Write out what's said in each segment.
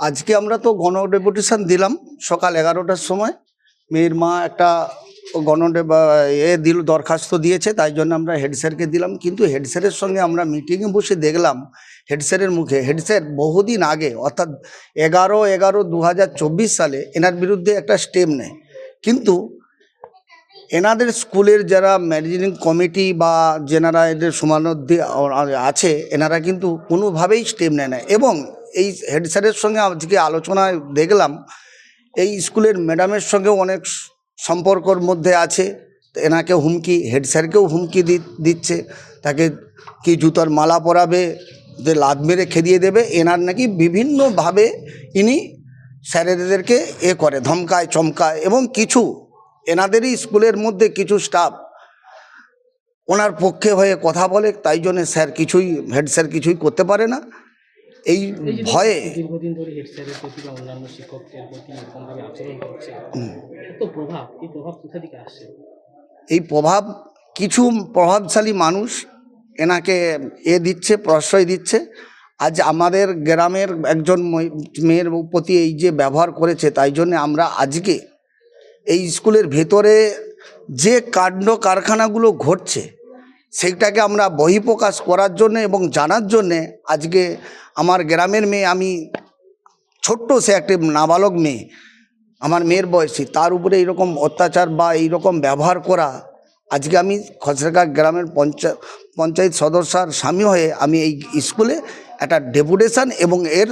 আজকে আমরা তো গণ ডেপুটেশন দিলাম সকাল এগারোটার সময়। মেয়ের মা একটা গণ এ দিল, দরখাস্ত দিয়েছে, তাই জন্য আমরা হেড স্যারকে দিলাম। কিন্তু হেড স্যারের সঙ্গে আমরা মিটিংয়ে বসে দেখলাম, হেড স্যারের মুখে, হেড স্যার বহুদিন আগে, অর্থাৎ এগারো এগারো দু সালে, এনার বিরুদ্ধে একটা স্টেপ নেয়। কিন্তু এনাদের স্কুলের যারা ম্যানেজিং কমিটি বা যেনারা এদের সমানধ্যে আছে, এনারা কিন্তু কোনোভাবেই স্টেপ নেয় না। এবং এই হেড স্যারের সঙ্গে আজকে আলোচনায় দেখলাম, এই স্কুলের ম্যাডামের সঙ্গেও অনেক সম্পর্কর মধ্যে আছে। এনাকে হুমকি হেড স্যারকেও হুমকি দিচ্ছে। তাকে কি জুতোর মালা পরাবে, যে লাদ মেরে খেদিয়ে দেবে, এনার নাকি বিভিন্নভাবে ইনি স্যারেদেরকে এ করে, ধমকায়, চমকায় এবং কিছু এনাদেরই স্কুলের মধ্যে কিছু স্টাফ ওনার পক্ষে হয়ে কথা বলে তাই জন্যে স্যার কিছুই হেড স্যার কিছুই করতে পারে না। এই ভয়ে দীর্ঘদিন ধরে হেড স্যারের প্রতি বা অন্যান্য শিক্ষকদের প্রতি এরকম আচরণ করছে এত প্রভাব এই প্রভাব কোথা থেকে আসছে? এই প্রভাব কিছু প্রভাবশালী মানুষ এনাকে এ দিচ্ছে প্রশ্রয় দিচ্ছে। আজ আমাদের গ্রামের একজন মেয়ের প্রতি এই যে ব্যবহার করেছে তাই জন্য আমরা আজকে এই স্কুলের ভেতরে যে কাণ্ড কারখানাগুলো ঘটছে, সেইটাকে আমরা বহিঃপ্রকাশ করার জন্য এবং জানার জন্যে আজকে আমার গ্রামের মেয়ে, আমি ছোট্ট সে একটি নাবালক মেয়ে, আমার মেয়ের বয়সী, তার উপরে এইরকম অত্যাচার বা এইরকম ব্যবহার করা, আজকে আমি খসড়াঘাট গ্রামের পঞ্চায়েত পঞ্চায়েত সদস্যার স্বামী হয়ে আমি এই স্কুলে একটা ডেপুটেশন এবং এর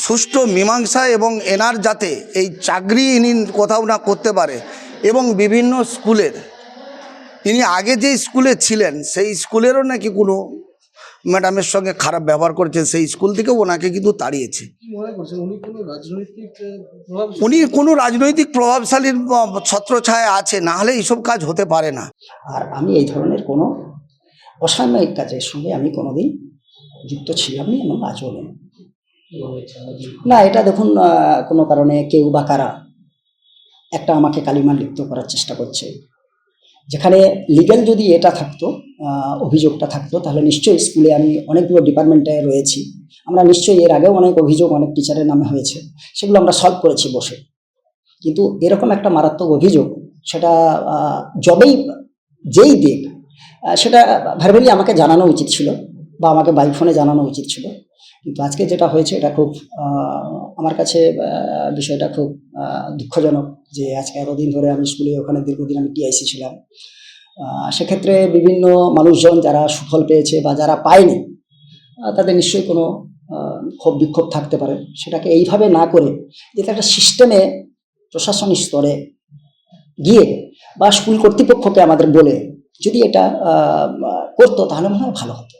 সুষ্ঠু মীমাংসা এবং এনার যাতে এই চাকরি ইনি কোথাও না করতে পারে এবং বিভিন্ন স্কুলের ইনি আগে যে স্কুলে ছিলেন সেই স্কুলেরও নাকি কোনো ম্যাডামের সঙ্গে খারাপ ব্যবহার করেছে সেই স্কুল থেকেও ওনাকে কিন্তু তাড়িয়েছে। কি মনে করছেন? উনি কোনো রাজনৈতিক আহ, প্রভাব উনি কোনো রাজনৈতিক প্রভাবশালীর ছত্রছায়া আছে না হলে এইসব কাজ হতে পারে না। আর আমি এই ধরনের কোনো অসাময়িক কাজের সঙ্গে আমি কোনোদিন যুক্ত ছিলাম না এবং আজও আমাদের? না, এটা দেখুন কোনো কারণে কেউ বা কারা একটা আমাকে কালিমা লিপ্ত করার চেষ্টা করছে। যেখানে লিগ্যাল যদি এটা থাকতো অভিযোগটা থাকতো, তাহলে নিশ্চয়ই স্কুলে আমি অনেকগুলো ডিপার্টমেন্টে রয়েছি। আমরা নিশ্চয়ই এর আগেও অনেক অভিযোগ, অনেক টিচারের নামে হয়েছে। সেগুলো আমরা সলভ করেছি বসে। কিন্তু এরকম একটা মারাত্মক অভিযোগ, সেটা যবেই, যেই দিক সেটা ভার্বেলি আমাকে জানানো উচিত ছিল বা আমাকে বাই ফোনে জানানো উচিত ছিল। কিন্তু আজকে যেটা হয়েছে, এটা খুব আমার কাছে বিষয়টা খুব দুঃখজনক যে আজকে এতদিন ধরে আমি স্কুলে ওখানে দীর্ঘদিন আমি টিআইসি ছিলাম। সেক্ষেত্রে বিভিন্ন মানুষজন যারা সুফল পেয়েছে বা যারা পায়নি তাদের নিশ্চয়ই কোনো ক্ষোভ বিক্ষোভ থাকতে পারে। সেটাকে এইভাবে না করে যেটা একটা সিস্টেমে প্রশাসনিক স্তরে গিয়ে বা স্কুল কর্তৃপক্ষকে আমাদের বলে যদি এটা করতো তাহলে মনে হয় ভালো হতো।